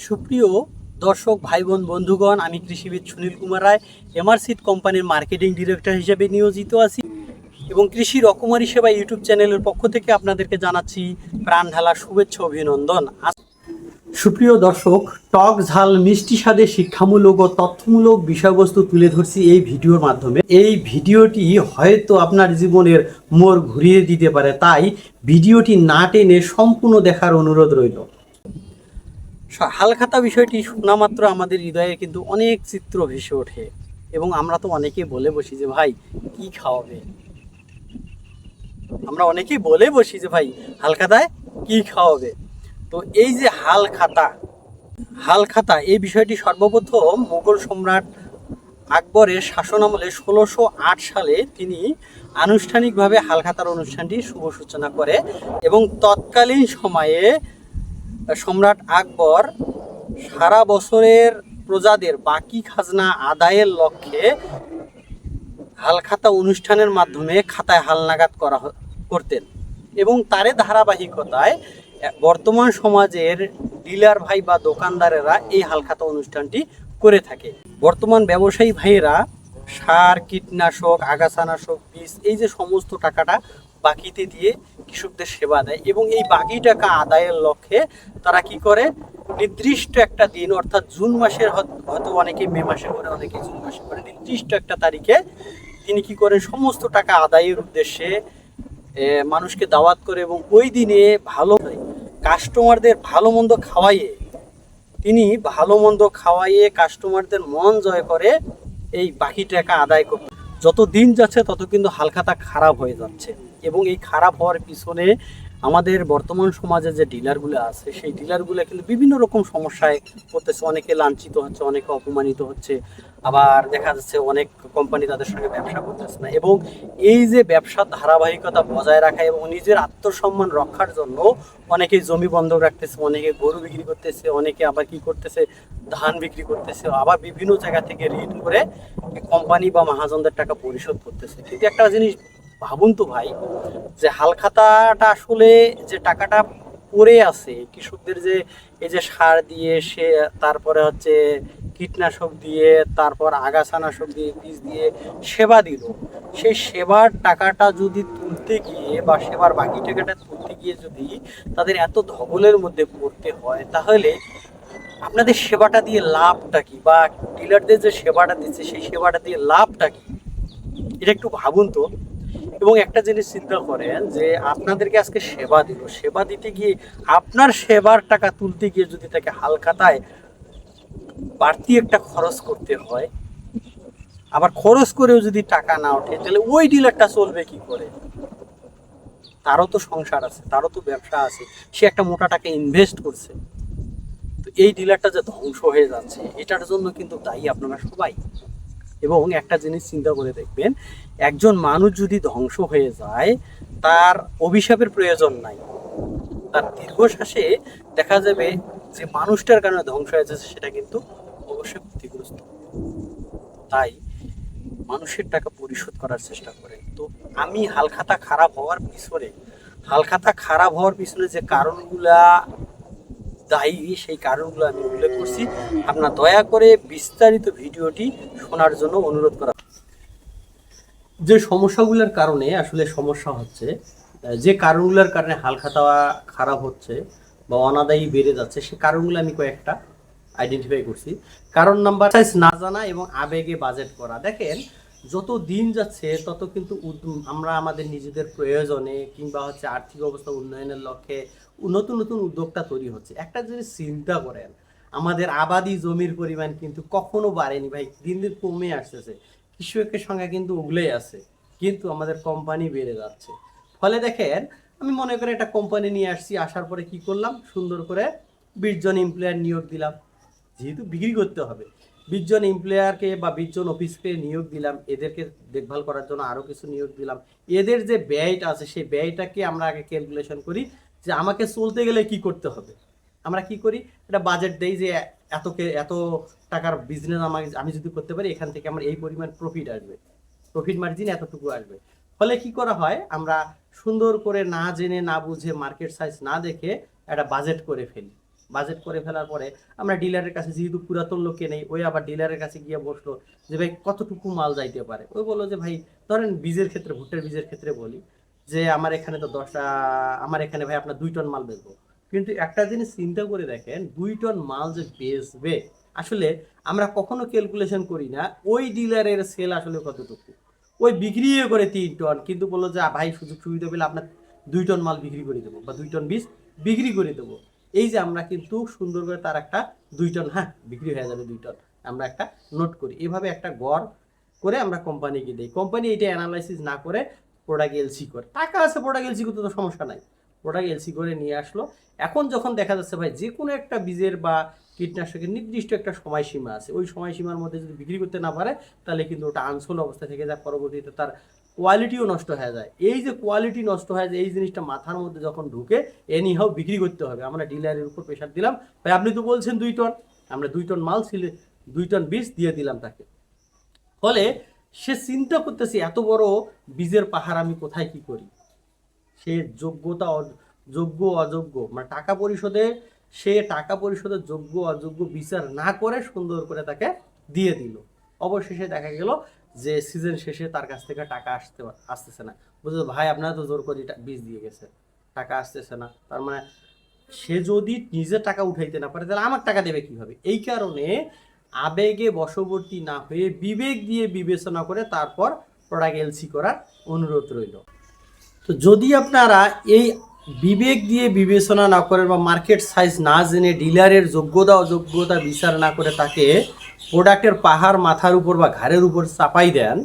সুপ্রিয় দর্শক ভাই বোন বন্ধুগণ, আমি কৃষিবিদ সুনীল কুমার রায় এমআরসিড কোম্পানির মার্কেটিং ডিরেক্টর হিসেবে নিয়োজিত আছি এবং কৃষি রকমারি সেবা ইউটিউব চ্যানেলের পক্ষ থেকে আপনাদেরকে জানাচ্ছি প্রাণ ঢালা শুভেচ্ছা অভিনন্দন। সুপ্রিয় দর্শক, টক ঝাল মিষ্টি স্বাদে শিক্ষামূলক ও তথ্যমূলক বিষয়বস্তু তুলে ধরছি এই ভিডিওর মাধ্যমে। এই ভিডিওটি হয়তো আপনার জীবনের মোড় ঘুরিয়ে দিতে পারে, তাই ভিডিওটি না টেনে সম্পূর্ণ দেখার অনুরোধ রইল। হালখাতা বিষয়টি শোনা মাত্র আমাদের হৃদয়ে কিন্তু অনেক চিত্র ভেসে ওঠে। এবং আমরা তো অনেকেই বলে বসি যে, ভাই, কি খাওয়াবে? আমরা অনেকেই বলে বসি যে, ভাই, হালখাতায় কি খাওয়াবে? তো এই যে হাল খাতা হাল খাতা এই বিষয়টি সর্বপ্রথম মুঘল সম্রাট আকবরের শাসন আমলে ষোলোশো আট সালে তিনি আনুষ্ঠানিকভাবে হালখাতার অনুষ্ঠানটি শুভ সূচনা করে এবং তৎকালীন সময়ে সম্রাট আকবর সারা বছরের প্রজাদের বাকি খাজনা আদায়ের লক্ষ্যে হালখাতা অনুষ্ঠানের মাধ্যমে খাতায় হালনাগাদ করা করতেন এবং তারে ধারাবাহিকতায় বর্তমান সমাজের ডিলার ভাই বা দোকানদারেরা এই হালখাতা অনুষ্ঠানটি করে থাকে। বর্তমান ব্যবসায়ী ভাইয়েরা সার, কীটনাশক, আগাছানাশক, বীজ, এই যে সমস্ত টাকাটা বাকিতে দিয়ে কৃষকদের সেবা দেয় এবং এই বাকি টাকা আদায়ের লক্ষ্যে তারা কি করে? নির্দিষ্ট একটা দিন, অর্থাৎ জুন মাসের হয়তো অনেকে মে মাসে করে, অনেকে জুন মাসে করে, নির্দিষ্ট একটা তারিখে তিনি কি করেন? সমস্ত টাকা আদায়ের উদ্দেশ্যে মানুষকে দাওয়াত করে এবং ওই দিনে ভালো কাস্টমারদের ভালো মন্দ খাওয়াইয়ে, তিনি ভালো মন্দ খাওয়াইয়ে কাস্টমারদের মন জয় করে এই বাকি টাকা আদায় করতে। যত দিন যাচ্ছে, তত কিন্তু হালখাতা খারাপ হয়ে যাচ্ছে। এবং এই খারাপ হওয়ার পিছনে আমাদের বর্তমান সমাজে যে ডিলারগুলো আছে, সেই ডিলারগুলো কিন্তু বিভিন্ন রকম সমস্যায় পড়তেছে। অনেকে লাঞ্ছিত হচ্ছে, অনেকে অপমানিত হচ্ছে। আবার দেখা যাচ্ছে অনেক কোম্পানি তাদের সঙ্গে ব্যবসা করতেছে না। এবং এই যে ব্যবসার ধারাবাহিকতা বজায় রাখা এবং নিজের আত্মসম্মান রক্ষার জন্য অনেকে জমি বন্ধক রাখতেছে, অনেকে গরু বিক্রি করতেছে, অনেকে আবার কি করতেছে, ধান বিক্রি করতেছে, আবার বিভিন্ন জায়গা থেকে ঋণ করে কোম্পানি বা মহাজনদের টাকা পরিশোধ করতেছে। কিন্তু একটা জিনিস ভাবুন তো ভাই, যে হালখাতাটা আসলে যে টাকাটা পড়ে আছে, কৃষকদের যে এই যে সার দিয়ে সে, তারপরে হচ্ছে কীটনাশক দিয়ে, তারপর আগাছানাশক দিয়ে, বীজ দিয়ে সেবা দিল, সেই সেবার টাকাটা যদি তুলতে গিয়ে বা সেবার বাকি টাকাটা তুলতে গিয়ে যদি তাদের এত ধবলের মধ্যে পড়তে হয়, তাহলে আপনাদের সেবাটা দিয়ে লাভটা কি? বা ডিলারদের যে সেবাটা দিচ্ছে, সেই সেবাটা দিয়ে লাভটা কি? এটা একটু ভাবুন তো। এবং একটা জিনিস চিন্তা করেন যে আপনাদেরকে আজকে সেবা দিল সেবা দিতে গিয়ে আপনার সেবার টাকা তুলতে গিয়ে যদি তাকে হালখাতায় বাড়তি একটা খরচ করতে হয়, আবার খরচ করেও যদি টাকা না ওঠে, তাহলে ওই ডিলারটা চলবে কি করে? তারও তো সংসার আছে, তারও তো ব্যবসা আছে, সে একটা মোটা টাকা ইনভেস্ট করছে। তো এই ডিলারটা যে ধ্বংস হয়ে যাচ্ছে, এটার জন্য কিন্তু দায়ী আপনারা সবাই। এবং একটা জিনিস চিন্তা করে দেখবেন, একজন মানুষ যদি ধ্বংস হয়ে যায়, তার অভিশাপের প্রয়োজন নাই। তার দীর্ঘশ্বাসে দেখা যাবে যে মানুষটার কারণে ধ্বংস হয়ে যাচ্ছে, সেটা কিন্তু অবশ্যই ক্ষতিগ্রস্ত। তাই মানুষের টাকা পরিশোধ করার চেষ্টা করেন তো আমি হালখাতা খারাপ হওয়ার পিছনে, হালখাতা খারাপ হওয়ার পিছনে যে কারণগুলা দায়ী সেই কারণগুলো আমি উল্লেখ করছি। আপনার দয়া করে বিস্তারিত ভিডিওটি শোনার জন্য অনুরোধ করা যে সমস্যাগুলোর কারণে আসলে সমস্যা হচ্ছে যে কারণগুলোর কারণে হালখাতা খারাপ হচ্ছে বা অনাদায়ী বেড়ে যাচ্ছে, সে কারণগুলো আমি কয়েকটা আইডেন্টিফাই করছি। কারণ নাম্বার না জানা এবং আবেগে বাজেট করা। দেখেন যত দিন যাচ্ছে, তত কিন্তু আমরা আমাদের নিজেদের প্রয়োজনে কিংবা হচ্ছে আর্থিক অবস্থা উন্নয়নের লক্ষ্যে নতুন নতুন উদ্যোগটা তৈরি হচ্ছে। একটা জিনিস চিন্তা করেন, আমাদের আবাদি জমির পরিমাণ কিন্তু কখনো বাড়েনি ভাই, দিন দিন কমে আসতেছে। কৃষকের সংখ্যা কিন্তু উগলেই আছে, কিন্তু আমাদের কোম্পানি বেড়ে যাচ্ছে। ফলে দেখেন, আমি মনে করি একটা কোম্পানি নিয়ে আসছি, আসার পরে কি করলাম? সুন্দর করে বিশ এমপ্লয়ার নিয়োগ দিলাম। যেহেতু বিক্রি করতে হবে বিশ জন এমপ্লয়ারকে বা বিশ জন অফিসকে নিয়োগ দিলাম, এদেরকে দেখভাল করার জন্য আরও কিছু নিয়োগ দিলাম। এদের যে ব্যয়টা আছে, সেই ব্যয়টাকে আমরা আগে ক্যালকুলেশন করি যে আমাকে চলতে গেলে কি করতে হবে। আমরা কি করি? এটা বাজেট দেই যে এতকে এত টাকার বিজনেস আমাকে, আমি যদি করতে পারি, এখান থেকে আমার এই পরিমাণ প্রফিট আসবে। প্রফিট মার্জিন এতটুকু আসবে। ফলে কি করা হয়? আমরা সুন্দর করে না জেনে, না বুঝে মার্কেট সাইজ না দেখে একটা বাজেট করে ফেলি। বাজেট করে ফেলার পরে আমরা ডিলারের কাছে যেহেতু পুরাতন লোকে নেই, ওই আবার ডিলারের কাছে গিয়ে বসল যে, ভাই, কতটুকু মাল যাইতে পারে? ওই বলল যে, ভাই, ধরেন বীজের ক্ষেত্রে, ভুট্টার বীজের ক্ষেত্রে বলি যে, আমার এখানে তো দশটা আমার এখানে, ভাই, আপনার দুই টন মাল বেচবো। কিন্তু একটা জিনিস চিন্তা করে দেখেন, দুই টন মাল যে বেচবে, আসলে আমরা কখনো ক্যালকুলেশন করি না, ওই ডিলারের সেল আসলে কতটুকু। ওই বিক্রিও করে তিন টন, কিন্তু বলল যে ভাই সুযোগ সুবিধা পেলে আপনার দুই টন মাল বিক্রি করে দেবো বা দুই টন বীজ বিক্রি করে দেবো। এই যে আমরা কিন্তু সুন্দর করে তার একটা দুই টন হ্যাঁ বিক্রি হয়ে যাবে দুই টন। আমরা একটা নোট করি। এভাবে একটা গড় করে আমরা কোম্পানিকে দিই। কোম্পানি এটা অ্যানালাইসিস না করে প্রোডাক্ট এলসি করে। টাকা আছে প্রোডাক্ট এলসি করতে তো সমস্যা নাই। প্রোডাক্ট এলসি করে নিয়ে আসলো। এখন যখন দেখা যাচ্ছে, ভাই যে কোনো একটা বীজের বা কীটনাশকের নির্দিষ্ট একটা সময়সীমা আছে। ওই সময়সীমার মধ্যে যদি বিক্রি করতে না পারে, তাহলে কিন্তু ওটা আনসোল অবস্থা থেকে যায় পরবর্তীতে তার কোয়ালিটিও নষ্ট হয়ে যায়। এই যে কোয়ালিটি নষ্ট হয়ে যায়, এই জিনিসটা মাথার মধ্যে যখন ঢুকে এনি হাও বিক্রি করতে হবে। আমরা ডিলারের উপর প্রেশার দিলাম। ভাই, আপনি তো বলছেন দুই টন আমরা দুই টন মাল ছিলে, দুই টন বীজ দিয়ে দিলাম তাকে। ফলে সে চিন্তা করতেছে, এত বড় বীজের পাহাড় আমি কোথায় কি করি? সে যোগ্যতা যোগ্য অযোগ্য। মানে টাকা পরিশোধে, সে টাকা পরিশোধের যোগ্য অযোগ্য বিচার না করে সুন্দর করে তাকে দিয়ে দিল। অবশেষে দেখা গেল যে সিজন শেষে তার কাছ থেকে টাকা আসতে আসতেছে না। বুঝলো ভাই, আপনারা তো জোর করে বীজ দিয়ে গেছে। টাকা আসতেছে না। তার মানে সে যদি নিজে টাকা উঠাইতে না পারে, তাহলে আমার টাকা দেবে কীভাবে? এই কারণে আবেগে বশবর্তী না হয়ে বিবেক দিয়ে বিবেচনা করে তারপর প্রোডাক্ট এলসি করার অনুরোধ রইল। তো যদি আপনারা এই বিবেক দিয়ে বিবেচনা না করে বা মার্কেট সাইজ না জেনে ডিলারের যোগ্যতা, অযোগ্যতা বিচার না করে তাকে প্রোডাক্টের পাহাড়, মাথার উপর বা ঘাড়ের উপর চাপাই দেন